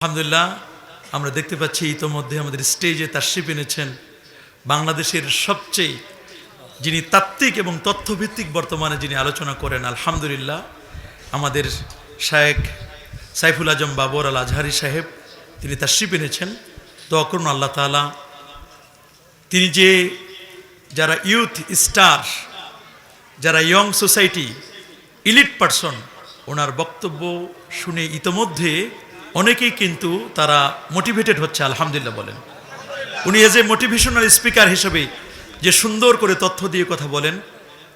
আলহামদুলিল্লাহ, আমরা দেখতে পাচ্ছি ইতোমধ্যে আমাদের স্টেজে তাশরিফ এনেছেন বাংলাদেশের সবচেয়ে যিনি তাত্ত্বিক এবং তথ্যভিত্তিক বর্তমানে যিনি আলোচনা করেন, আলহামদুলিল্লাহ, আমাদের শায়েক সাইফুল আজম বাবর আল আজহারি সাহেব, তিনি তাশরিফ এনেছেন। দোয়া করুন আল্লাহ তাআলা, তিনি যে যারা ইউথ স্টার, যারা ইয়ং সোসাইটি, ইলিট পারসন, ওনার বক্তব্য শুনে ইতোমধ্যে অনেকেই কিন্তু তারা মোটিভেটেড হচ্ছে, আলহামদুলিল্লাহ বলেন। উনি এজ এ মোটিভেশনাল স্পিকার হিসেবে যে সুন্দর করে তথ্য দিয়ে কথা বলেন,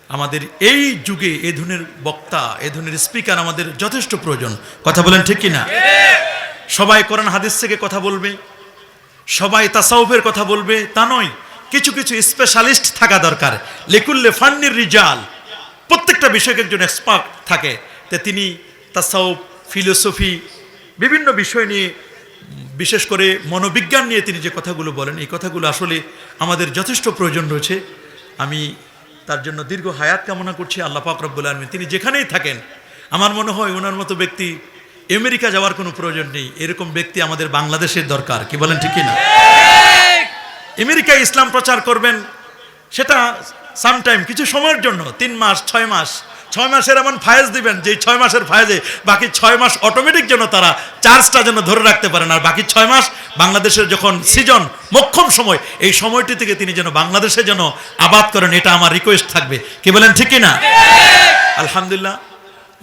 আমাদের এই যুগে এ ধরনের বক্তা, এ ধরনের স্পিকার আমাদের যথেষ্ট প্রয়োজন। কথা বলেন ঠিক কিনা? সবাই কোরআন হাদিস থেকে কথা বলবে, সবাই তাসাউফের কথা বলবে, তা নয়, কিছু কিছু স্পেশালিস্ট থাকা দরকার। লেকুল্লে ফান্নির রিজাল, প্রত্যেকটা বিষয়কে একজন এক্সপার্ট থাকে। তে তিনি তাসাউফ ফিলোসফি বিভিন্ন বিষয় নিয়ে, বিশেষ করে মনোবিজ্ঞান নিয়ে তিনি যে কথাগুলো বলেন, এই কথাগুলো আসলে আমাদের যথেষ্ট প্রয়োজন রয়েছে। আমি তার জন্য দীর্ঘ হায়াত কামনা করছি, আল্লাহ রব্বুল আলমী তিনি যেখানেই থাকেন, আমার মনে হয় ওনার মতো ব্যক্তি আমেরিকা যাওয়ার কোনো প্রয়োজন নেই। এরকম ব্যক্তি আমাদের বাংলাদেশের দরকার, কি বলেন ঠিকই না আমেরিকায় ইসলাম প্রচার করবেন, সেটা সামটাইম কিছু সময়ের জন্য, তিন মাস, ছয় মাস ছয় মাসের এমন ফায়েজ দিবেন যে ছয় মাসের ফায়েজে বাকি ছয় মাস অটোমেটিক যেন তারা চার্জটা যেন ধরে রাখতে পারেন। আর বাকি ছয় মাস বাংলাদেশের যখন সিজন মক্ষম সময়, এই সময়টি থেকে তিনি যেন বাংলাদেশে যেন আবাদ করেন, এটা আমার রিকোয়েস্ট থাকবে। কি বলেন, ঠিক না আলহামদুলিল্লাহ,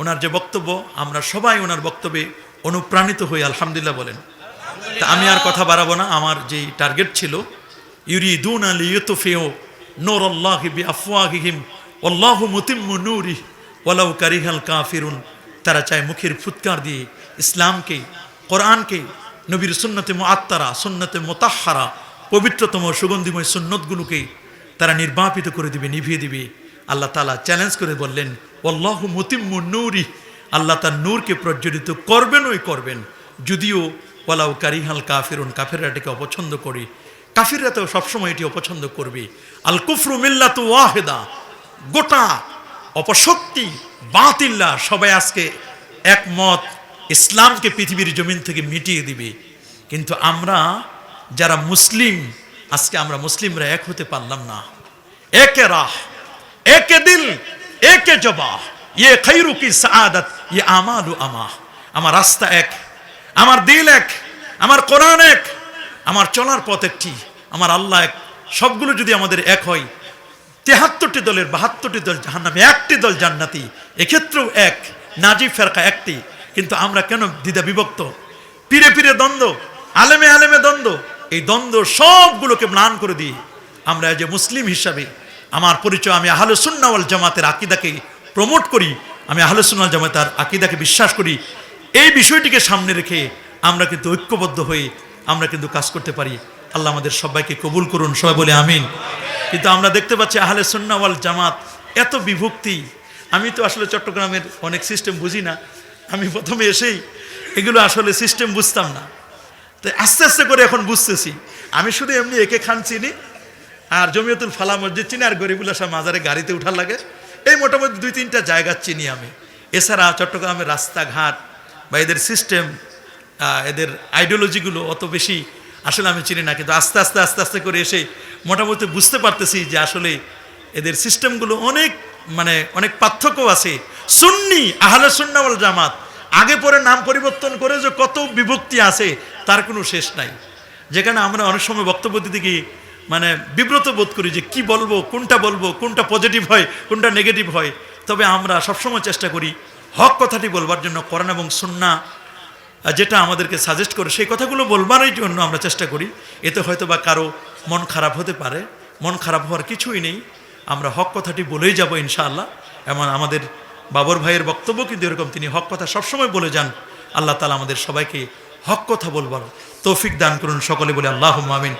ওনার যে বক্তব্য, আমরা সবাই ওনার বক্তব্যে অনুপ্রাণিত হই, আলহামদুলিল্লাহ বলেন। তা আমি আর কথা বাড়াবো না, আমার যেই টার্গেট ছিল ইউরি ইউরিদুন আলী ইউতুফিও নোর আল্লাহ বি আফওয়াহিহিম আল্লাহ মুতিম্মু নূরি ওয়ালাউ কারিহাল কাফিরুন, তারা চায় মুখের ফুৎকার দিয়ে ইসলামকে, কোরআনকে, নবীর সুন্নতে মুআত্তারা, সুন্নতে মোতাহারা পবিত্রতম সুগন্ধিময় সুন্নতগুলোকে তারা নির্বাপিত করে দিবে, নিভিয়ে দিবে। আল্লাহ তালা চ্যালেঞ্জ করে বললেন অল্লাহ মতিম্মু নূরি আল্লাহ তার নূরকে প্রজ্বলিত করবেন ওই করবেন। যদিও ওয়ালাউ কারিহাল কাফিরুন, কাফেররা এটাকে অপছন্দ করে। কাফিররা তো সবসময় এটি অপছন্দ করবে। আল কুফরু মিল্লাত ওয়াহেদা, গোটা অপশক্তি বাতিল্লা সবাই আজকে একমত ইসলামকে পৃথিবীর জমিন থেকে মিটিয়ে দিবে। কিন্তু আমরা যারা মুসলিম, আজকে আমরা মুসলিমরা এক হতে পারলাম না। একে রাহ, একে দিল, একে জবা ইয়ে খৈরু কি সাআদাত ইয়ে আমালু আমা আমার রাস্তা এক, আমার দিল এক, আমার কোরআন এক, আমার চলার পথ একটি, আমার আল্লাহ এক। সবগুলো যদি আমাদের এক হয় তেহাত্তরটি দলের বাহাত্তরটি দল জাহান্নামে, একটি দল জান্নাতি। এক্ষেত্রেও এক নাজি ফেরকা একটি। কিন্তু আমরা কেন দ্বিধা বিভক্ত? পীরে পীরে দ্বন্দ্ব, আলেমে আলেমে দ্বন্দ্ব, এই দ্বন্দ্ব সবগুলোকে ম্লান করে দিই। আমরা যে মুসলিম হিসাবে আমার পরিচয়, আমি আহলে সুন্নাওয়াল জামাতের আকিদাকে প্রমোট করি, আমি আহলে সুন্নাল জামাতের আকিদাকে বিশ্বাস করি, এই বিষয়টিকে সামনে রেখে আমরা কিন্তু ঐক্যবদ্ধ হয়ে আমরা কিন্তু কাজ করতে পারি। আল্লাহ আমাদের সবাইকে কবুল করুন, সবাই বলে আমিন। কিন্তু আমরা দেখতে পাচ্ছি আহলে সুন্নাওয়াল জামাত এত বিভক্তি। আমি তো আসলে চট্টগ্রামের অনেক সিস্টেম বুঝি না। আমি প্রথমে এসেই এগুলো আসলে সিস্টেম বুঝতাম না। তো আস্তে আস্তে করে এখন বুঝতেছি। আমি শুধু এমনি একে খান চিনি, আর জমিয়তুল ফালা মসজিদ চিনি, আর গরিবুল্লা শাহ মাজারে গাড়িতে উঠার লাগে। এই মোটামুটি দুই তিনটা জায়গা চিনি আমি। এছাড়া চট্টগ্রামের রাস্তাঘাট বা এদের সিস্টেম এদের আইডিওলজিগুলো অত বেশি আসলে আমি চিনি না, কিন্তু আস্তে আস্তে আস্তে আস্তে করে এসে মোটামুটি বুঝতে পারতেছি যে আসলে এদের সিস্টেমগুলো অনেক মানে অনেক পার্থক্য আছে। সুন্নি, আহলে সুন্নাওয়াল জামাত, আগে পরে নাম পরিবর্তন করে যে কত বিভক্তি আছে, তার কোনো শেষ নাই। যেখানে আমরা অনেক সময় বক্তব্য দিতে গিয়ে মানে বিব্রত বোধ করি যে কি বলব, কোনটা বলব, কোনটা পজিটিভ হয়, কোনটা নেগেটিভ হয়। তবে আমরা সবসময় চেষ্টা করি হক কথাটি বলবার জন্য, কোরআন এবং সুন্না যেটা আমাদেরকে সাজেস্ট করে, সেই কথাগুলো বলবারই জন্য আমরা চেষ্টা করি। এতে হয়তো বা কারও মন খারাপ হতে পারে। মন খারাপ হওয়ার কিছুই নেই। আমরা হক কথাটি বলেই যাব ইনশাআল্লাহ। এমন আমাদের বাবর ভাইয়ের বক্তব্য কিন্তু এরকম, তিনি হক কথা সবসময় বলে যান। আল্লাহ তালা আমাদের সবাইকে হক কথা বলবার তৌফিক দান করুন সকলে বলে আল্লাহ আমিন।